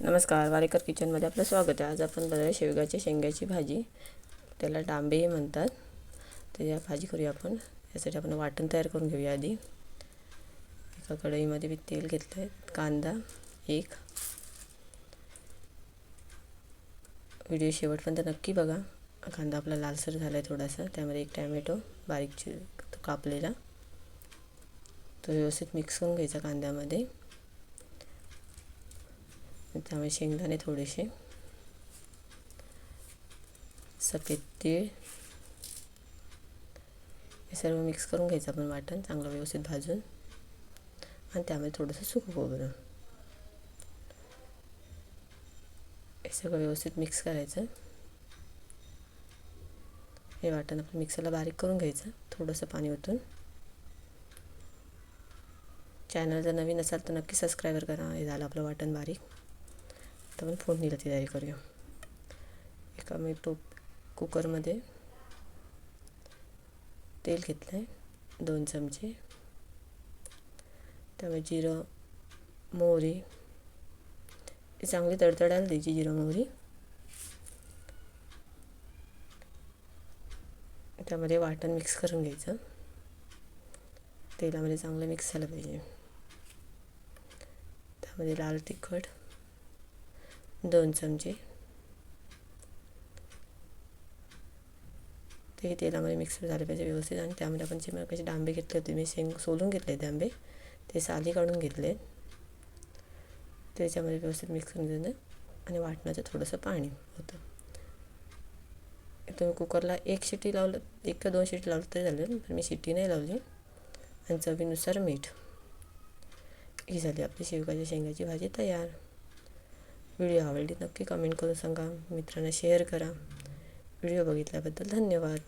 नमस्कार वारेकर किचनमध्ये आपलं स्वागत आहे. आज आपण बनवूया शेवगाच्या शेंगाची भाजी. त्याला डांबेही म्हणतात. तर या भाजी करूया आपण. यासाठी आपण वाटण तयार करून घेऊया आधी. एका कढईमध्ये मी तेल घेतलं आहे कांदा एक. व्हिडिओ शेवटपर्यंत नक्की बघा. कांदा आपला लालसर झाला आहे थोडासा. त्यामध्ये एक टॅमॅटो बारीक तो कापलेला. तो व्यवस्थित मिक्स करून घ्यायचा कांद्यामध्ये. त्यामुळे शेंगदाणे थोडेसे. सफेद तीळ. हे सर्व मिक्स करून घ्यायचं आपण वाटण चांगलं व्यवस्थित भाजून. आणि त्यामध्ये थोडंसं सुकं खोबरं. हे सगळं व्यवस्थित मिक्स करायचं. हे वाटण आपण मिक्सरला बारीक करून घ्यायचं थोडंसं पाणी ओतून. चॅनल जर नवीन असाल तर नक्की सबस्क्राईबर करा हे झालं आपलं वाटण बारीक. आता आपण फोडणीला तयारी करूया एका मी टोप कुकरमध्ये तेल घेतलं आहे दोन चमचे. त्यामुळे जिरं मोहरी चांगली तडतडायला द्यायची जिरं मोहरी. त्यामध्ये वाटण मिक्स करून घ्यायचं. तेलामध्ये चांगलं मिक्स झालं पाहिजे. त्यामध्ये लाल तिखट दोन चमचे. ते तेलामध्ये मिक्स झाले पाहिजे व्यवस्थित आणि त्यामध्ये आपण जे मग डांबे घेतले होते मी शेंग सोलून घेतले ते आंबे ते साली काढून घेतले त्याच्यामध्ये व्यवस्थित मिक्स करून देणं आणि वाटणाचं थोडंसं पाणी होतं. तुम्ही कुकरला एक शिटी लावलं एक का दोन शिटी लावलं तरी झालं पण मी शिट्टी नाही लावली. आणि चवीनुसार मीठ. ही झाली आपली शेवगाच्या शेंगाची भाजी तयार. व्हिडिओ आवडली नक्की कमेंट करून सांगा. मित्रांना शेअर करा. व्हिडिओ बघितल्याबद्दल धन्यवाद.